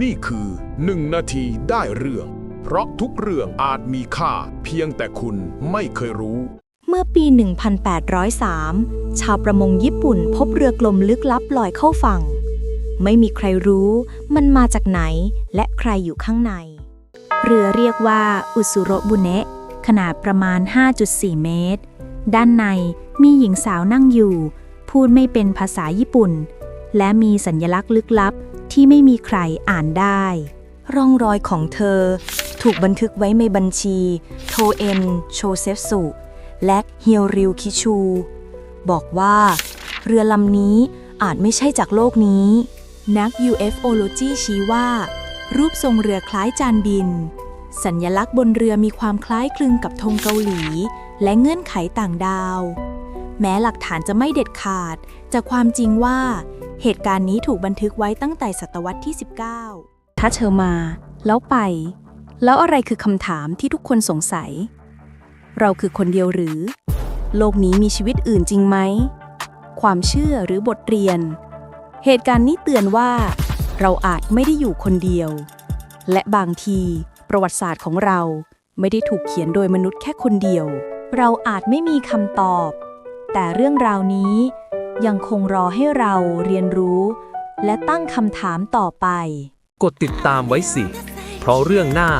นี่คือหนึ่งนาทีได้เรื่อง เพราะทุกเรื่องอาจมีค่า เพียงแต่คุณไม่เคยรู้ เมื่อปี 1803 ชาวประมงญี่ปุ่นพบเรือกลมลึกลับลอยเข้าฝั่ง ไม่มีใครรู้มันมาจากไหนและใครอยู่ข้างใน เรือเรียกว่าอุสุโรบุเนะขนาดประมาณ 5.4 เมตร ด้านในมีหญิงสาวนั่งอยู่ พูดไม่เป็นภาษาญี่ปุ่น และมีสัญลักษณ์ลึกลับ ที่ไม่มีใครอ่านได้ ร่องรอยของเธอ ถูกบันทึกไว้ในบัญชี โทเอ็น โชเซฟสุ และเฮียวริวคิชู บอกว่า เรือลำนี้อาจไม่ใช่จากโลกนี้ นัก UFOlogy ชี้ว่า รูปทรงเรือคล้ายจานบิน สัญญลักษณ์บนเรือมีความคล้ายคลึงกับธงเกาหลี และเงื่อนไขต่างดาว แม้หลักฐานจะไม่เด็ดขาดจากความจริงว่า เหตุการณ์นี้ถูกบันทึกไว้ตั้งแต่ศตวรรษที่ 19 ถ้าเธอมา แล้วไป แล้วอะไรคือคำถามที่ทุกคนสงสัย เราคือคนเดียวหรือ โลกนี้มีชีวิตอื่นจริงไหม ความเชื่อหรือบทเรียน เหตุการณ์นี้เตือนว่า เราอาจไม่ได้อยู่คนเดียว และบางทีประวัติศาสตร์ของเราไม่ได้ถูกเขียนโดยมนุษย์แค่คนเดียว เราอาจไม่มีคำตอบ แต่เรื่องราวนี้ ยังคงรอให้เราเรียนรู้ และตั้งคำถามต่อไป กดติดตามไว้สิ เพราะเรื่องหน้า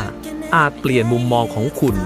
อาจเปลี่ยนมุมมองของคุณ